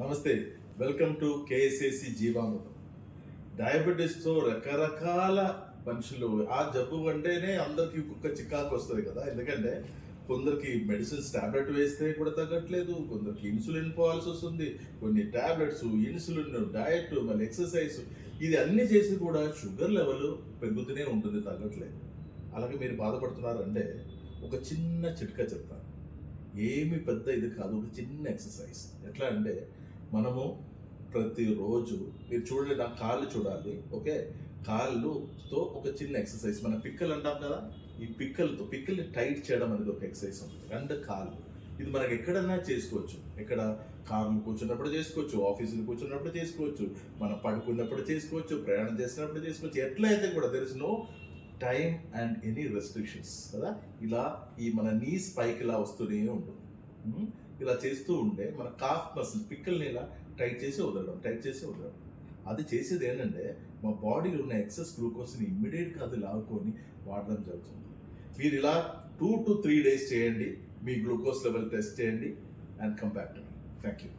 నమస్తే welcome to KSAC Jeevamrutham. డయాబెటీస్తో రకరకాల మనుషులు ఆ జబ్బు అంటేనే అందరికి కుక్క చికాకు వస్తుంది కదా. ఎందుకంటే కొందరికి మెడిసిన్స్ టాబ్లెట్ వేస్తే కూడా తగ్గట్లేదు కొందరికి ఇన్సులిన్ పోవాల్సి వస్తుంది కొన్ని టాబ్లెట్స్ ఇన్సులిన్ డయట్ మళ్ళీ ఎక్సర్సైజ్ ఇది అన్ని చేసి కూడా షుగర్ లెవెల్ పెరుగుతూనే ఉంటుంది తగ్గట్లేదు. అలాగే మీరు బాధపడుతున్నారంటే ఒక చిన్న చిట్కా చెప్తాను. ఏమి పెద్ద ఇది కాదు ఒక చిన్న ఎక్సర్సైజ్ ఎట్లా అంటే మనము ప్రతిరోజు మీరు చూడండి నా కాళ్ళు చూడాలి ఓకే? కాళ్ళుతో ఒక చిన్న ఎక్సర్సైజ్ మన పిక్కలు అంటాం కదా ఈ పిక్కలతో పిక్కల్ని టైట్ చేయడం అనేది ఒక ఎక్సర్సైజ్ ఉంటుంది. రెండు కాళ్ళు. ఇది మనకి ఎక్కడైనా చేసుకోవచ్చు. ఎక్కడ? కార్లు కూర్చున్నప్పుడు చేసుకోవచ్చు ఆఫీసులు కూర్చున్నప్పుడు చేసుకోవచ్చు మనం పడుకున్నప్పుడు చేసుకోవచ్చు ప్రయాణం చేసినప్పుడు చేసుకోవచ్చు ఎట్లయితే కూడా there is no time and any restrictions కదా? ఇలా ఈ మన నీస్ పైకి ఇలా వస్తూనే ఉంటుంది. ఇలా చేస్తూ ఉంటే మన కాఫ్ మసిల్ పిక్కల్ని ఇలా టైట్ చేసి వదలడం టైట్ చేసి వదలడం. అది చేసేది ఏంటంటే మా బాడీలో ఉన్న ఎక్సెస్ గ్లూకోజ్ని ఇమ్మీడియట్గా అది లాక్కొని వాడడం జరుగుతుంది. మీరు ఇలా టూ టు త్రీ డేస్ చేయండి మీ గ్లూకోజ్ లెవెల్ టెస్ట్ చేయండి అండ్ కంపాక్ట్ థ్యాంక్ యూ